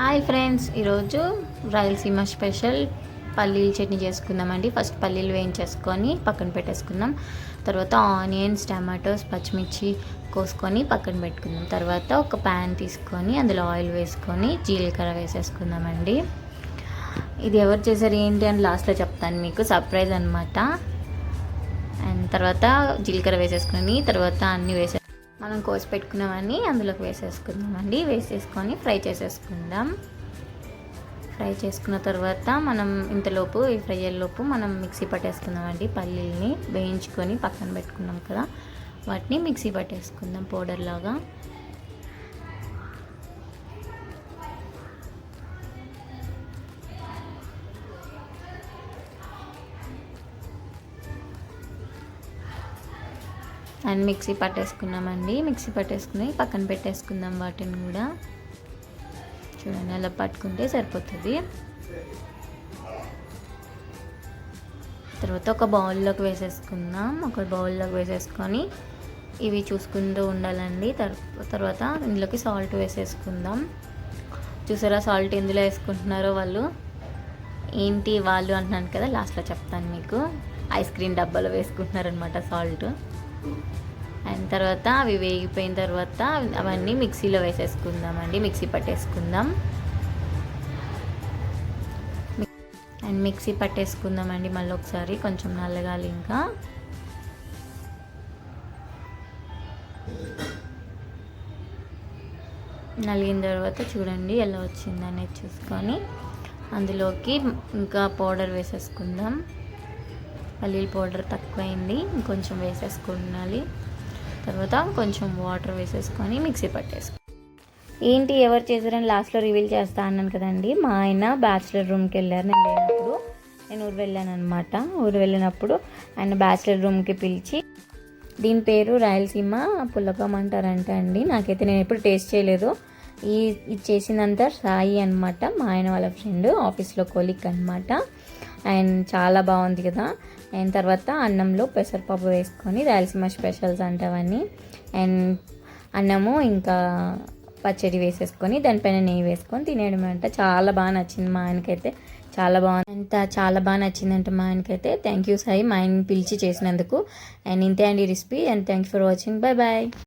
Hi friends ఈరోజు Rayalaseema special పల్లీలు చట్నీ చేసుకుందామండి. ఫస్ట్ పల్లీలు వేయించేసుకొని పక్కన పెట్టేసుకుందాం. తర్వాత ఆనియన్స్ టమాటోస్ పచ్చిమిర్చి కోసుకొని పక్కన పెట్టుకుందాం. తర్వాత ఒక ప్యాన్ తీసుకొని అందులో ఆయిల్ వేసుకొని జీలకర్ర వేసేసుకుందామండి. ఇది ఎవరు చేశారు ఏంటి అని లాస్ట్లో చెప్తాను మీకు. సర్ప్రైజ్ అనమాట అండ్ తర్వాత జీలకర్ర వేసేసుకొని తర్వాత అన్నీ వేసే మనం కోసి పెట్టుకున్నామని అందులోకి వేసేసుకుందామండి. వేసేసుకొని ఫ్రై చేసేసుకుందాం. ఫ్రై చేసుకున్న తర్వాత మనం ఇంతలోపు ఈ ఫ్రై అయ్యేలోపు మనం మిక్సీ పట్టేసుకుందామండి. పల్లీల్ని వేయించుకొని పక్కన పెట్టుకున్నాం కదా. వాటిని మిక్సీ పట్టేసుకుందాం పౌడర్ లాగా అండ్ మిక్సీ పట్టేసుకున్నామండి. మిక్సీ పట్టేసుకుని పక్కన పెట్టేసుకుందాం వాటిని కూడా. చూడండి అలా పట్టుకుంటే సరిపోతుంది. తర్వాత ఒక బౌల్లోకి వేసేసుకుందాం. ఒక బౌల్లోకి వేసేసుకొని ఇవి చూసుకుంటూ ఉండాలండి. తర్వాత ఇందులోకి సాల్ట్ వేసేసుకుందాం. చూసారా సాల్ట్ ఎందులో వేసుకుంటున్నారో వాళ్ళు? ఏంటి వాళ్ళు అంటున్నాను కదా లాస్ట్లో చెప్తాను మీకు. ఐస్ క్రీమ్ డబ్బాలో వేసుకుంటున్నారనమాట సాల్ట్. అండ్ తర్వాత అవి వేగిపోయిన తర్వాత అవన్నీ మిక్సీలో వేసేసుకుందామండి. మిక్సీ పట్టేసుకుందాం. అండ్ మిక్సీ పట్టేసుకుందామండి మళ్ళీ ఒకసారి కొంచెం నల్లగాలి ఇంకా. నలిగిన తర్వాత చూడండి ఎలా వచ్చిందనేది చూసుకొని అందులోకి ఇంకా పౌడర్ వేసేసుకుందాం. పల్లీల పౌడర్ తక్కువైంది ఇంకొంచెం వేసేసుకోవాలి తర్వాత కొంచెం వాటర్ వేసేసుకొని మిక్సీ పట్టేసుకో. ఏంటి ఎవరు చేశారని లాస్ట్లో రివీల్ చేస్తా అన్నాను కదండి. మా ఆయన బ్యాచిలర్ రూమ్కి వెళ్ళారు. నేను లేనప్పుడు నేను ఊరు వెళ్ళాను అనమాట ఊరు వెళ్ళినప్పుడు ఆయన బ్యాచిలర్ రూమ్కి పిలిచి దీని పేరు రాయలసీమ పుల్లకం అంటారంట అండి. నాకైతే నేను ఎప్పుడు టేస్ట్ చేయలేదు. ఈ ఇది చేసిందంతా సాయి అనమాట మా ఆయన వాళ్ళ ఫ్రెండ్ ఆఫీస్లో కొలిక్ అనమాట అండ్ చాలా బాగుంది కదా. అండ్ తర్వాత అన్నంలో పెసరపప్పు వేసుకొని రాయలసీమ స్పెషల్స్ అంటవన్నీ. అండ్ అన్నము ఇంకా పచ్చడి వేసేసుకొని దానిపైన నెయ్యి వేసుకొని తినేయడం అంట. చాలా బాగా నచ్చింది మా ఆయనకైతే. చాలా బాగుంది. అంత చాలా బాగా నచ్చిందంట మా ఆయనకైతే. Thank you Sai. మా ఆయన పిలిచి చేసినందుకు. అండ్ ఇంతే అండి recipe. And thank you for watching bye bye